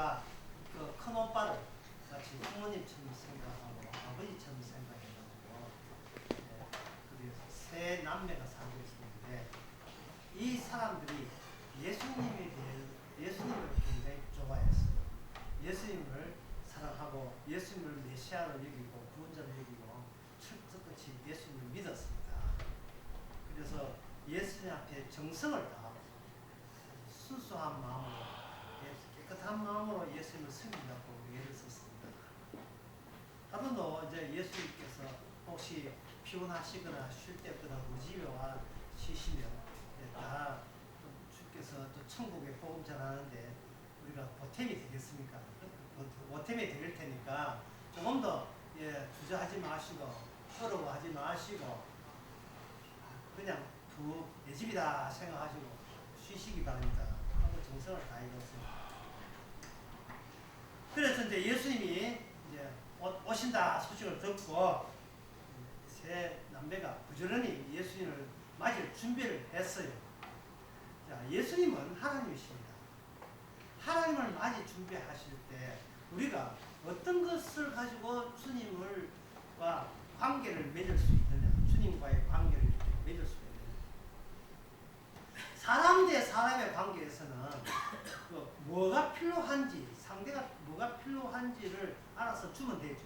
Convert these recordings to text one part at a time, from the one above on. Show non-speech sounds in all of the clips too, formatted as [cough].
내가 그 큰 오빠를 마치 부모님처럼 생각하고 아버지처럼 생각해가지고 네, 그래서 세 남매가 살고 있었는데 이 사람들이 예수님에 대해 예수님을 굉장히 좋아했어요. 예수님을 사랑하고 예수님을 메시아로 여기고 구원자로 여기고 철저같이 예수님을 믿었습니다. 그래서 예수님 앞에 정성을 다하고 순수한 마음으로 예, 깨끗한 마음으로 예수님을 섬기려고 예를 썼습니다. 하루도 이제 예수님께서 혹시 피곤하시거나 쉴 때 없거나 우리 집에 와 쉬시면 예, 다 주께서 또 천국에 복음 전하는데 우리가 보탬이 되겠습니까? 보- 보탬이 될 테니까 조금 더 예, 주저하지 마시고 어려워하지 마시고 그냥 두내 집이다 생각하시고 쉬시기 바랍니다. 하고 정성을 다해줬습니다. 그래서 이제 예수님이 이제 오- 오신다 소식을 듣고 세 남매가 부지런히 예수님을 맞을 준비를 했어요. 자, 예수님은 하나님이십니다. 하나님을 맞이 준비하실 때 우리가 어떤 것을 가지고 주님을과 관계를 맺을 수 있느냐, 주님과의 관계를 맺을 수 있느냐. 사람 대 사람의 관계에서는 그 뭐가 필요한지, 상대가 뭐가 필요한지를 알아서 주면 되죠.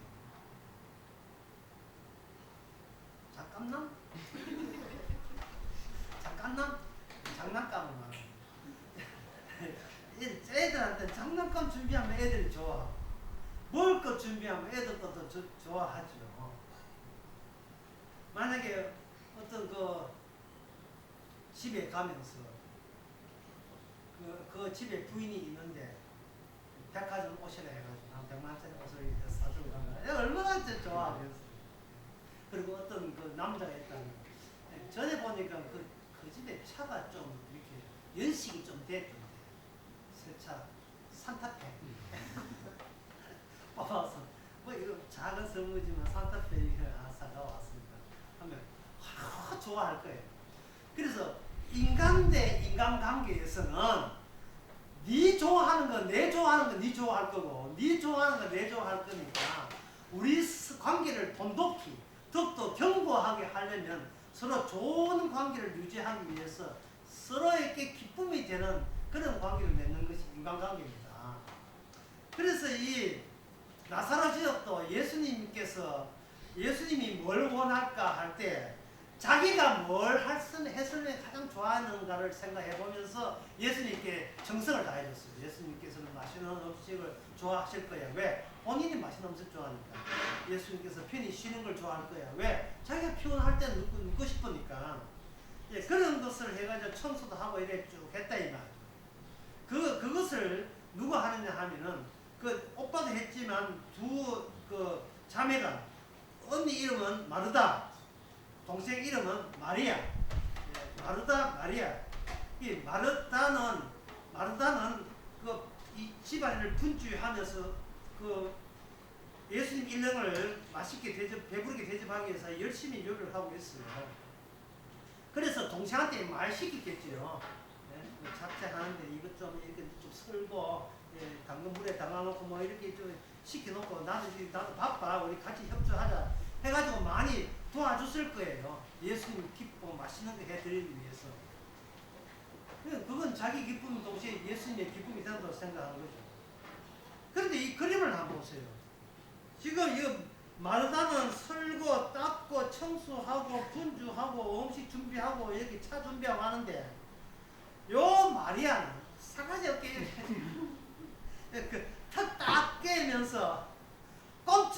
잠깐만. 잠깐만. 장난감을 애들- 애들한테 장난감 준비하면 애들이 좋아. 먹을 것 준비하면 애들도 더 조- 좋아하죠. 만약에 어떤 그 집에 가면서 그, 그 집에 부인이 있는데 백화점 옷이라 해가지고 한 100만원짜리 옷을 이렇게 사주고 간 거야. 얼마나 저- 좋아하겠어. 그리고 어떤 그 남자가 있다는 거. 전에 보니까 그, 그 집에 차가 좀 이렇게 연식이 좀 됐던데. 새 차, 산타페. [laughs] 뽑아서, 뭐 이거 작은 선물이지만 산타페 아, 사가 왔습니다. 하면, 아, 좋아할 거예요. 그래서 인간 대 인간 관계에서는 네 좋아하는 건 내 좋아하는 건 네 좋아할 거고 네 좋아하는 건 내 좋아할 거니까 우리 스- 관계를 돈독히 더욱더 견고하게 하려면 서로 좋은 관계를 유지하기 위해서 서로에게 기쁨이 되는 그런 관계를 맺는 것이 인간관계입니다. 그래서 이 나사로 지역도 예수님께서 예수님이 뭘 원할까 할 때 자기가 뭘 했으면, 했으면 가장 좋아하는가를 생각해 보면서 예수님께 정성을 다해줬어요. 예수님께서는 맛있는 음식을 좋아하실 거야. 왜? 본인이 맛있는 음식 좋아하니까. 예수님께서 편히 쉬는 걸 좋아할 거야. 왜? 자기가 피곤할 때 눕고, 눕고 싶으니까. 예, 그런 것을 해가지고 청소도 하고 이래 쭉 했다 이 말. 그 그것을 누가 하느냐 하면은 그 오빠도 했지만 두 그 자매가 언니 이름은 마르다, 동생 이름은 마리아. 예, 마르다 마리아. 이 마르다는 마르다는 그 이 집안을 분주하면서 그 예수님 일령을 맛있게 대접, 배부르게 대접하기 위해서 열심히 요리를 하고 있어요. 그래서 동생한테 말 시키겠지요. 예, 뭐 잡채 하는데 이것 좀 이렇게 좀 썰고 예, 당근 물에 담아놓고 뭐 이렇게 좀 시켜놓고 지금 나도 바빠 우리 같이 협조하자 해가지고 많이 도와줬을 거예요. 예수님 기쁘고 맛있는 거 해드리기 위해서. 그건- 자기 기쁨 동시에 예수님의 기쁨이 된다고 생각하는 거죠. 그런데 이 그림을 한번 보세요. 지금 이거 마르다는 설고 닦고 청소하고 분주하고 음식 준비하고 이렇게 차 준비하고 하는데 요 마리아는 사가지 없게 이렇게 [laughs] 그턱딱 깨면서 하고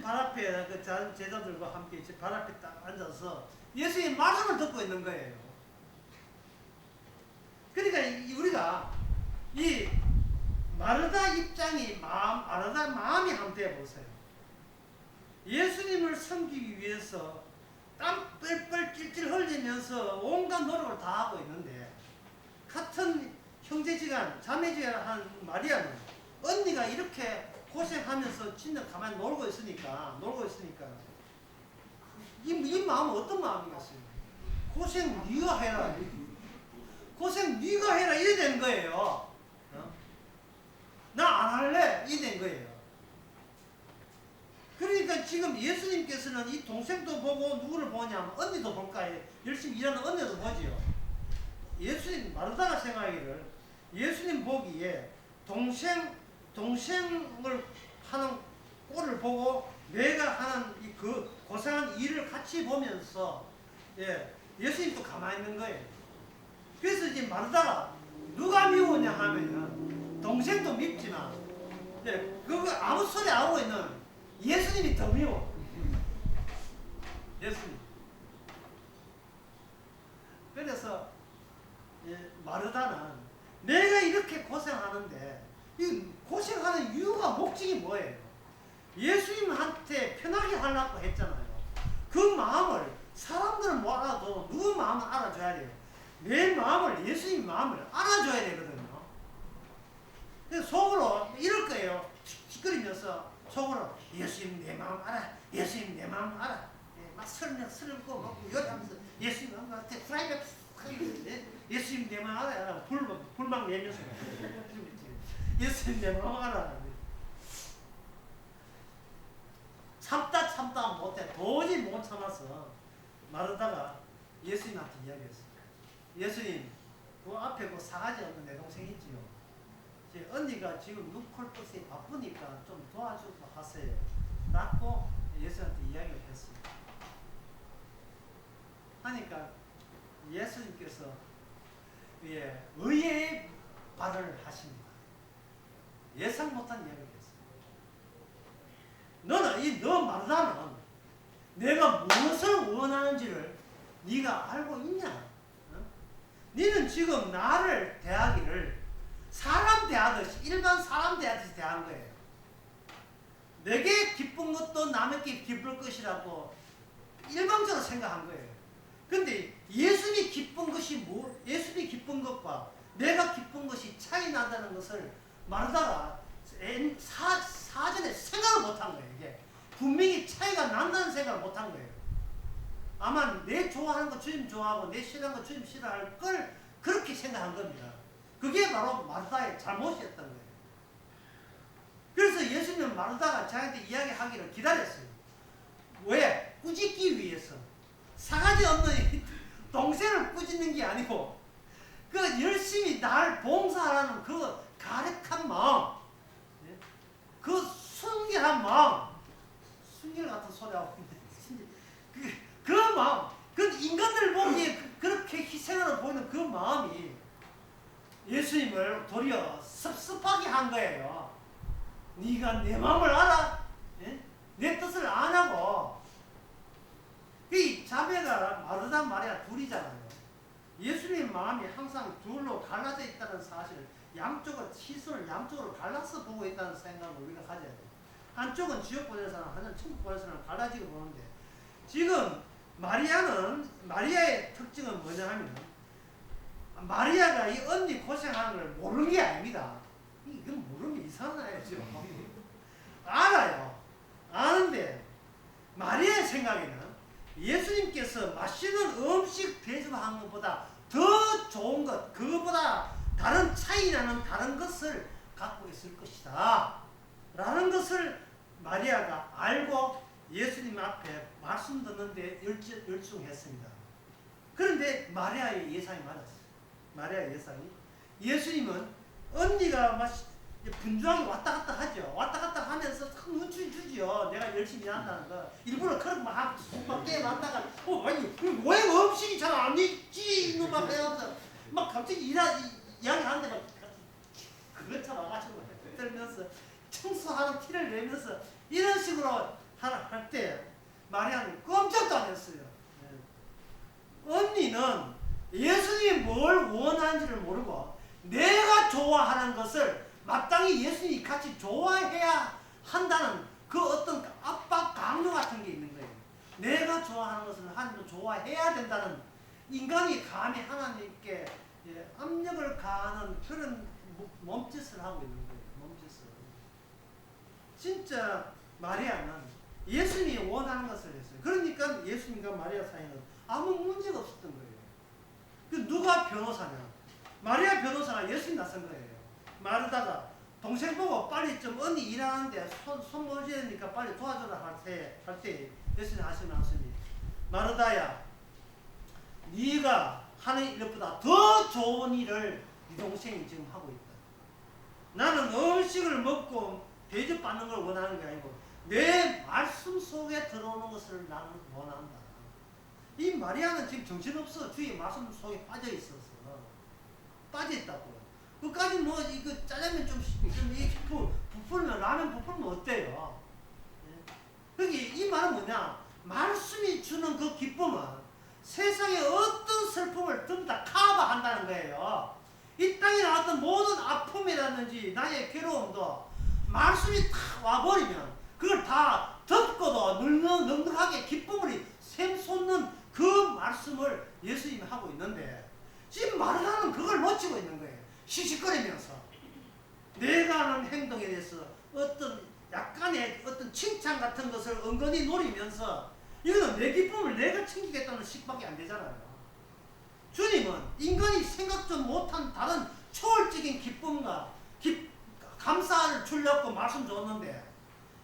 예수님 발 앞에 그 자- 제자들과 함께 발 앞에 딱 앉아서 예수님 말씀을 듣고 있는 거예요. 그러니까 이- 우리가 이 마르다 입장이 마음, 마르다 마음이 한번 돼보세요. 예수님을 섬기기 위해서 땀 뻘뻘 찔찔 흘리면서 온갖 노력을 다 하고 있는데 같은 형제지간, 자매지간 한 마리아는 언니가 이렇게 고생하면서 진짜 가만히 놀고 있으니까 놀고 있으니까 이, 이 마음은 어떤 마음이겠어요? 고생 네가 해라. 고생 네가 해라 이래 된 거예요. 어? 나안 할래 이래 된 거예요. 그러니까 지금 예수님께서는 이 동생도 보고 누구를 보냐면 언니도 볼까요? 열심히 일하는 언니도 보지요. 예수님 마르다가 생각하기를 예수님 보기에 동생 동생을 하는 꼴을 보고 내가 하는 이 그 고생한 일을 같이 보면서 예 예수님도 가만히 있는 거예요. 그래서 이제 마르다가 누가 미우냐 하면은 동생도 밉지만 예 그거 아무 소리 안 하고 있는 예수님이 더 미워. 예수님. 그래서 예, 마르다는 내가 이렇게 고생하는데 이 목적이 뭐예요? 예수님한테 편하게 하려고 했잖아요. 그 마음을 사람들은 못 알아도 누구 마음을 알아줘야 돼요. 내 마음을 예수님 마음을 알아줘야 되거든요. 속으로 이럴 거예요. 시끄리면서 속으로 예수님 내 마음 알아. 예수님 내 마음 알아. 예, 막 설명 설고 막 요리하면서 예수님 나한테 프라이빗 예, 예수님 내 마음 알아. 불 불막 내면서 [laughs] 예수님 내 마음 알아. 참다 못해 도저히 못 참아서 마르다가 예수님한테 이야기했어요. 예수님 그 앞에 그 사가지 없는 내 동생 있지요. 제 언니가 지금 눈콜버스에 바쁘니까 좀 도와주고 하세요. 라고 예수한테 이야기를 했어요. 하니까 예수님께서 예, 의의 발언을 하십니다. 예상 못한 이야기를 했어요. 너는 이너 말다는 내가 무엇을 원하는지를 네가 알고 있냐? 어? 너는 지금 나를 대하기를 사람 대하듯이 일반 사람 대하듯이 대한 거예요. 내게 기쁜 것도 남에게 기쁠 것이라고 일방적으로 생각한 거예요. 근데 예수님이 기쁜 것이 뭐, 예수님이 기쁜 것과 내가 기쁜 것이 차이 난다는 것을 말하다가 엔- 사, 사전에 생각을 못한 거예요, 이게. 분명히 차이가 난다는 생각을 못한 거예요. 아마 내 좋아하는 거 주님 좋아하고 내 싫어하는 거 주님 싫어할 걸 그렇게 생각한 겁니다. 그게 바로 마르다의 잘못이었던 거예요. 그래서 예수님은 마르다가 자기한테 이야기하기를 기다렸어요. 왜? 꾸짖기 위해서. 사가지 없는 이 [laughs] 동생을 꾸짖는 게 아니고 그 열심히 날 봉사하라는 그 가력한 마음 예? 그 순결한 마음 순결 같은 소리 하고 있는데 그, 그 마음 그 인간들 보기에 그- 그렇게 희생하는 보이는 그 마음이 예수님을 도리어 섭섭하게 한 거예요. 네가 내 마음을 알아? 예? 내 뜻을 아냐고. 이 자매가 마르다 마리아 둘이잖아요. 예수님 마음이 항상 둘로 갈라져 있다는 사실을 양쪽을 시선을 양쪽으로 갈라서 보고 있다는 생각을 우리가 가져야 돼요. 한쪽은 지옥 보내는 사람, 한쪽은 천국 보내는 사람 갈라지고 보는데 지금 마리아는 마리아의 특징은 뭐냐 하면 마리아가 이 언니 고생하는 걸 모르는 게 아닙니다. 이건 모르면 이상하죠. 알아요. 아는데 마리아의 생각에는 예수님께서 맛있는 음식 대접하는 것보다 더 좋은 것, 그거보다 다른 차이 나는 다른 것을 갖고 있을 것이다. 라는 것을 마리아가 알고 예수님 앞에 말씀 듣는데 열중, 열중했습니다. 그런데 마리아의 예상이 맞았어요. 마리아의 예상이. 예수님은 언니가 막 분주하게 왔다 갔다 하죠. 왔다 갔다 하면서 참 눈치 주지요. 내가 열심히 한다는 거. 일부러 그런 막, 막 깨만다가, 어, 아니, 왜 음식이 잘 안 익지? 이놈 막 해가면서 막 갑자기 이야기 하는데 막 그것 참 와가지고 떨면서 청소하는 티를 내면서 이런 식으로 할 때 마리아는 꼼짝도 안 했어요. 예. 언니는 예수님이 뭘 원하는지를 모르고 내가 좋아하는 것을 마땅히 예수님이 같이 좋아해야 한다는 그 어떤 압박 강요 같은 게 있는 거예요. 내가 좋아하는 것을 하나님도 좋아해야 된다는 인간이 감히 하나님께 예, 압력을 가하는 그런 모- 몸짓을 하고 있는 거예요. 진짜 마리아는 예수님이 원하는 것을 했어요. 그러니까 예수님과 마리아 사이는 아무 문제가 없었던 거예요. 그 누가 변호사냐? 마리아 변호사가 예수님 나선 거예요. 마르다가 동생 보고 빨리 좀 언니 일하는데 손, 손 되니까 빨리 도와줘라 할 때, 할 때, 예수님 하시는 말씀이, 마르다야, 네가 하는 일보다 더 좋은 일을 네 동생이 지금 하고 있다. 나는 음식을 먹고 대접받는 걸 원하는 게 아니고, 내 말씀 속에 들어오는 것을 나는 원한다. 이 마리아는 지금 정신없어. 주의 말씀 속에 빠져 있어서. 빠져 있다고. 그까지 뭐 이거 짜장면 좀 좀이 부풀면 라면 부풀면 어때요? 예? 거기 이 말은 뭐냐? 말씀이 주는 그 기쁨은 세상의 어떤 슬픔을 전부 다 커버한다는 거예요. 이 땅에 나왔던 모든 아픔이라든지 나의 괴로움도 말씀이 다 와버리면 그걸 다 덮고도 넉넉, 넉넉하게 기쁨을 샘솟는 그 말씀을 예수님이 하고 있는데 지금 말하는 그걸 놓치고 있는 거예요. 시시거리면서 내가 하는 행동에 대해서 어떤 약간의 어떤 칭찬 같은 것을 은근히 노리면서 이거는 내 기쁨을 내가 챙기겠다는 식밖에 안 되잖아요. 주님은 인간이 생각도 못한 다른 초월적인 기쁨과 기, 감사를 주려고 말씀 줬는데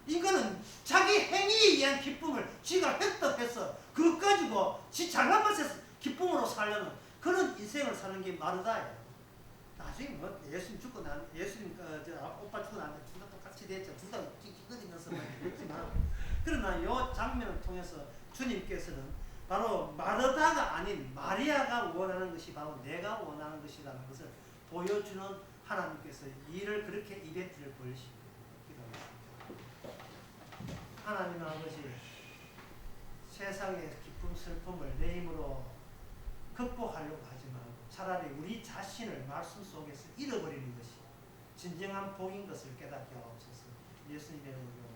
인간은 자기 행위에 의한 기쁨을 지가 획득해서 그것 가지고 지 잘난 것에 기쁨으로 살려는 그런 인생을 사는 게 마르다예요. 나중에 뭐 예수님 죽고 난 예수님 그, 저 오빠 죽고 나는데 둘다 똑같이 됐죠. 둘다 찌찌거리면서 그랬지만 그러나 이 장면을 통해서 주님께서는 바로 마르다가 아닌 마리아가 원하는 것이 바로 내가 원하는 것이라는 것을 보여주는 하나님께서 일을 그렇게 이벤트를 벌이십니다. 하나님 아버지 세상의 기쁨 슬픔을 내 힘으로 극복하려고 하지 말고 차라리 우리 자신을 말씀 속에서 잃어버리는 것이 진정한 복인 것을 깨닫게 하옵소서 예수님의 이름으로